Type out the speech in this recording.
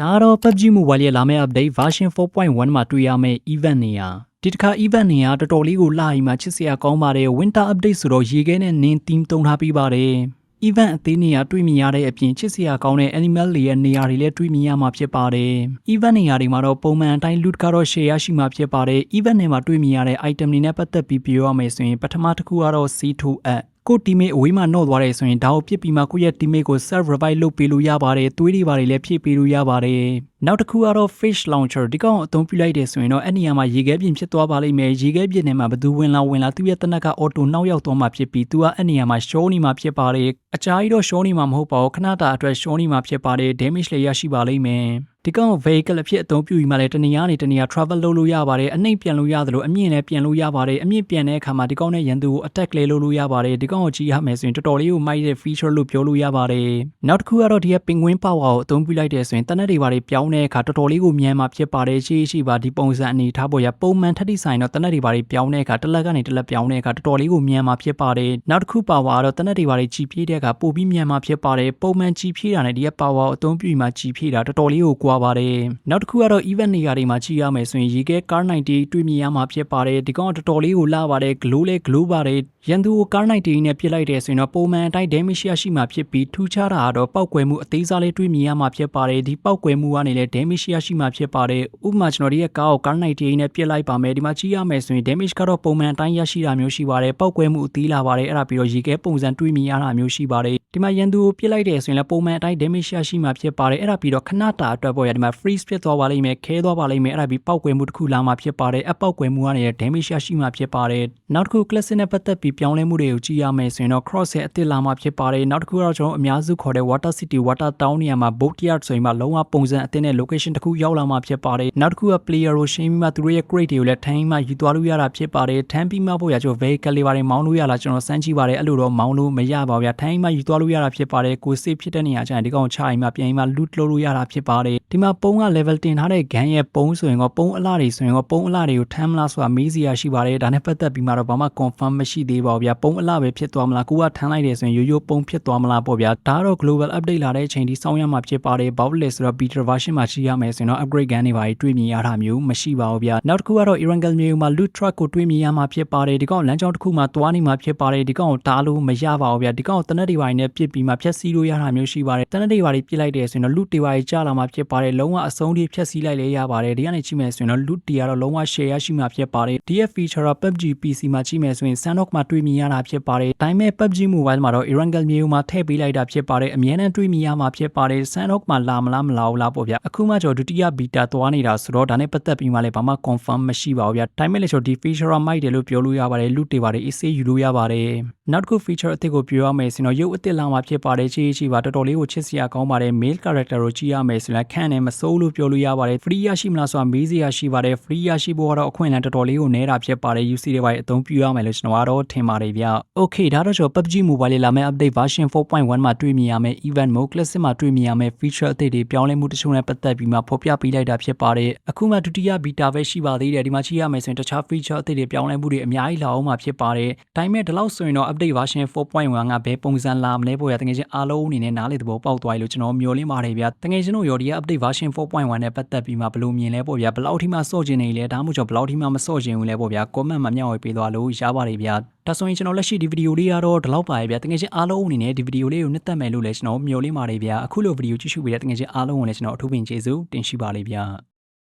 ဒါကတော့ PUBG Mobile ရဲ့လာမယ့် update version 4.1မှာတွေ့ရမယ့် event နေရာဒီတစ်ခါ event နေရာတော်တော်လေးကိုလှရီမှာချစ်စရာကောင်းပါတယ် winter update ဆိုတော့ရေခဲနဲ့နင်း theme တုံးထားပြီးပါတယ် event အသေးနေရာတွေ့မြင်ရတဲ့အပြင်ချစ်စရာကောင်းတဲ့ animal တွေရဲ့နေရာတွေလည်းတွေ့မြင်ရမှာဖြစ်ပါတယ် event နေရာတွေမှာတော့ပုံမှန်အတိုင်း loot ကတော့ share ရရှိမှာဖြစ်ပါတယ် event ထဲမှာတွေ့မြင်ရတဲ့ item တွေနဲ့ပတ်သက်ပြီးပြောရမယ်ဆိုရင်ပထမတစ်ခုကတော့ C2 app ကို teammate အဝေးမှာနှော့သွားတယ်ဆိုရင်ဒါကိုပြစ်ပြီးမှကိုယ့်ရဲ့ teammate ကို self revive လုပ်ပေးလို့ရပါတယ်။သွေးတွေပါတယ်လည်းဖြည့်ပေးလို့ရပါတယ်။နောက်တစ်ခုကတော့ fish launcher ဒီကောင်အသုံးပြုလိုက်တယ်ဆိုရင်တော့အဲ့နေရာမှာရေခဲပြင်ဖြစ်သွားပါလိမ့်မယ်။ရေခဲပြင်ထဲမှာဘသူဝင်လာဝင်လာသူ့ရဲ့တနက်က auto နောက်ရောက်သွားမှာဖြစ်ပြီးသူကအဲ့နေရာမှာ show နေမှာဖြစ်ပါတယ်။အကြာကြီးတော့ show နေမှာမဟုတ်ပါဘူး။ခဏတာအတွက် show နေမှာဖြစ်ပါတယ်။ damage လည်းရရှိပါလိမ့်မယ်။ ဒီကောင် vehicle အဖြစ်အသုံးပြုပြီးမှလည်းတနေရာနေတနေရာ travel လုပ်လို့ရပါတယ်အနှိမ့်ပြန်လို့ရသလိုအမြင့်လည်းပြန်လို့ရပါတယ်အမြင့်ပြန်တဲ့အခါမှာဒီကောင်နဲ့ရန်သူကို attack လည်းလုပ်လို့ရပါတယ်ဒီကောင်ကိုကြည့်ရမယ်ဆိုရင်တော်တော်လေးကိုမိုက်တဲ့ feature လို့ပြောလို့ရပါတယ်နောက်တစ်ခုကတော့ဒီရဲ့ penguin power ကိုအသုံးပြုလိုက်တဲ့ဆိုရင်တနက်တွေပါတွေပြောင်းတဲ့အခါတော်တော်လေးကိုမြန်မှာဖြစ်ပါတယ်ရှိရှိပါဒီပုံစံအနေထားပေါ်ရပုံမှန်ထက်တိဆိုင်တော့တနက်တွေပါတွေပြောင်းတဲ့အခါတစ်လက်ကနေတစ်လက်ပြောင်းတဲ့အခါတော်တော်လေးကိုမြန်မှာဖြစ်ပါတယ်နောက်တစ်ခု power ကတော့တနက်တွေပါတွေကြီးပြေးတဲ့အခါပိုပြီးမြန်မှာဖြစ်ပါတယ်ပုံမှန်ကြီးပြေးတာနဲ့ဒီရဲ့ power ကိုအသုံးပြုပြီးမှကြီးပြေးတာတော်တော်လေးကိုကွာပါတယ်နောက်တစ်ခုကတော့ event နေရာတွေမှာကြည့်ရမယ်ဆိုရင်ရေခဲ car 90တွေ့မြင်ရမှာဖြစ်ပါတယ်ဒီကောင်ကတော်တော်လေးကိုလာပါတယ် glow လဲ glow ပါတယ်ရန်သူကို car 90နဲ့ပြစ်လိုက်တယ်ဆိုရင်တော့ပုံမှန်အတိုင်း damage ရရှိမှာဖြစ်ပြီးထူးခြားတာကတော့ပောက်ကွယ်မှုအသေးစားလေးတွေ့မြင်ရမှာဖြစ်ပါတယ်ဒီပောက်ကွယ်မှုကနေလည်း damage ရရှိမှာဖြစ်ပါတယ်ဥပမာကျွန်တော်ဒီရဲ့ကားကို car 90နဲ့ပြစ်လိုက်ပါမယ်ဒီမှာကြည့်ရမယ်ဆိုရင် damage ကတော့ပုံမှန်အတိုင်းရရှိတာမျိုးရှိပါတယ်ပောက်ကွယ်မှုအသေးလာပါတယ်အဲ့ဒါပြီးတော့ရေခဲပုံစံတွေ့မြင်ရတာမျိုးရှိပါတယ်ဒီမှာရန်သူကိုပြစ်လိုက်တယ်ဆိုရင်လည်းပုံမှန်အတိုင်း damage ရရှိမှာဖြစ်ပါတယ်အဲ့ဒါပြီးတော့ခဏတာအတွက်ပေါ့ရဒီမှာ freeze ဖြစ်သွားပါလိမ့်မယ်ခဲသွားပါလိမ့်မယ်အဲ့ဒါပြီးပောက်ကွယ်မှုတစ်ခုလာမှာဖြစ်ပါတယ်အပောက်ကွယ်မှုကနေ damage ရရှိမှာဖြစ်ပါတယ်နောက်တစ်ခု classic နဲ့ပတ်သက်ပြီးပြောင်းလဲမှုတွေကိုကြည့်ရမယ်ဆိုရင်တော့ cross ရဲ့အသစ်လာမှာဖြစ်ပါတယ်နောက်တစ်ခုကတော့ကျွန်တော်အများစုခေါ်တဲ့ water city water town နေရာမှာ boat yard ဆိုရင်မှလုံးဝပုံစံအသစ်နဲ့ location တစ်ခုရောက်လာမှာဖြစ်ပါတယ်နောက်တစ်ခုက player ကိုရှင်းပြီးမှသူတို့ရဲ့ crate တွေကိုလည်းထမ်းပြီးမှယူသွားလို့ရတာဖြစ်ပါတယ်ထမ်းပြီးမှဖို့ရကျွန်တော် vehicle လေးပါတယ်မောင်းလို့ရလားကျွန်တော်စမ်းကြည့်ပါတယ်အဲ့လိုတော့မောင်းလို့မရပါဘူးဗျာထမ်းပြီးမှယူသွားလို့ရတာဖြစ်ပါတယ်ကို save ဖြစ်တဲ့နေရာကျရင်ဒီကောင်ချရင်မှပြန်ပြီးမှ loot လုပ်လို့ရတာဖြစ်ပါတယ်ဒီမှာပုံက level တင်ထားတဲ့ gun ရဲ့ပုံဆိုရင်ကပုံအလှတွေဆိုရင်ကပုံအလှတွေကိုထမ်းမလားဆိုတာမေးစရာရှိပါတယ်ဒါနဲ့ပတ်သက်ပြီးမှတော့ဘာမှ confirm မရှိသေးပါဘူးဗျာပုံအလှပဲဖြစ်သွားမလားကိုကထမ်းလိုက်တယ်ဆိုရင်ရိုးရိုးပုံဖြစ်သွားမလားပေါ့ဗျာဒါကတော့ global update လာတဲ့အချိန်ဒီစောင်းရမှာဖြစ်ပါတယ်ဘာလို့လဲဆိုတော့ beta version မှာရှိရမယ်ဆိုရင်တော့ upgrade gun တွေပါတွေ့မြင်ရတာမျိုးမရှိပါဘူးဗျာနောက်တစ်ခုကတော့ Erangel မျိုးမှာ loot truck ကိုတွေ့မြင်ရမှာဖြစ်ပါတယ်ဒီကောင်လမ်းကြောင်းတစ်ခုမှာသွားနေမှာဖြစ်ပါတယ်ဒီကောင်ကိုတားလို့မရပါဘူးဗျာဒီကောင်ကိုတနက်တွေပါနဲ့ပြစ်ပြီးမှဖြတ်စီးလို့ရတာမျိုးရှိပါတယ်တနက်တွေပါပြစ်လိုက်တယ်ဆိုရင်တော့ loot တွေပါကြာလာမှာဖြစ်ပါတယ်လုံးဝအဆုံးထိဖြတ်စီးလိုက်လေရပါတယ်ဒီကနေကြည့်မယ်ဆိုရင်တော့ loot တွေကတော့လုံးဝ share ရရှိမှာဖြစ်ပါတယ်ဒီရဲ့ feature က PUBG PC မှာကြည့်မယ်ဆိုရင် Sandbox မှာတွေ့မြင်ရတာဖြစ်ပါတယ်ဒါပေမဲ့ PUBG Mobile မှာတော့ Erangel မျိုးမှာထည့်ပေးလိုက်တာဖြစ်ပါတယ်အမြဲတမ်းတွေ့မြင်ရမှာဖြစ်ပါတယ် Sandbox မှာလာမလားမလာဘူးလားပေါ့ဗျာအခုမှကျွန်တော်ဒုတိယ beta သွားနေတာဆိုတော့ဒါနဲ့ပတ်သက်ပြီးမှလည်းဘာမှ confirm မရှိပါဘူးဗျာဒါပေမဲ့လည်းကျွန်တော်ဒီ feature မိုက်တယ်လို့ပြောလို့ရပါတယ် loot တွေပါတယ် AC ယူလို့ရပါတယ်နောက်တစ်ခု feature အသစ်ကိုပြောရမယ်ဆိုတော့ရုပ်အသစ်လာမှာဖြစ်ပါတယ်ချီချီပါတော်တော်လေးကိုချစ်စရာကောင်းပါတယ် mail character ကိုကြည့်ရမယ်ဆိုရင်ခန့်နဲ့မစိုးလို့ပြောလို့ရပါတယ် free ရရှိမလားဆိုတာမေးစရာရှိပါတယ် free ရရှိဖို့ကတော့အခွင့်အလမ်းတော်တော်လေးကိုနည်းတာဖြစ်ပါတယ် UC တွေပါအသုံးပြုရမယ်လို့ကျွန်တော်ကတော့ထင်ပါတယ်ဗျ Okay ဒါတော့ကျွန်တော် PUBG Mobile လေးလာမယ့် update version 4.1မှာတွေ့မြင်ရမယ့် event mode classic မှာတွေ့မြင်ရမယ့် feature အသစ်တွေပြောင်းလဲမှုတချို့နဲ့ပတ်သက်ပြီးမှဖော်ပြပေးလိုက်တာဖြစ်ပါတယ်အခုမှဒုတိယ beta ပဲရှိပါသေးတယ်ဒီမှာကြည့်ရမယ်ဆိုရင်တခြား feature အသစ်တွေပြောင်းလဲမှုတွေအများကြီးလာအောင်မှာဖြစ်ပါတယ်ဒါပေမဲ့ဒီလောက်ဆိုရင်တော့ update version 4.1ကဘယ်ပုံစံလာမလဲပေါ့ရတကယ်ချင်းအားလုံးအနေနဲ့နားလေသဘောပေါက်သွားပြီလို့ကျွန်တော်မျှော်လင့်ပါတယ်ဗျတကယ်ချင်းတို့ရောဒီက update version 4.1နဲ့ပတ်သက်ပြီးမှဘယ်လိုမြင်လဲပေါ့ဗျဘယ်လောက်ထိမှစော့ကျင်နေလဲဒါမှမဟုတ်ဘယ်လောက်ထိမှမစော့ကျင်ဘူးလဲပေါ့ဗျ comment မှာမျှဝေပေးသွားလို့ရပါတယ်ဗျဒါဆိုရင်ကျွန်တော်လက်ရှိဒီဗီဒီယိုလေးကတော့ဒီလောက်ပါရဲ့ဗျတကယ်ချင်းအားလုံးအနေနဲ့ဒီဗီဒီယိုလေးကိုနှစ်သက်မယ်လို့လည်းကျွန်တော်မျှော်လင့်ပါတယ်ဗျအခုလိုဗီဒီယိုကြည့်ရှုပေးတဲ့တကယ်ချင်းအားလုံးကိုလည်းကျွန်တော်အထူးပင်ကျေးဇူးတင်ရှိပါလိမ့်ဗျ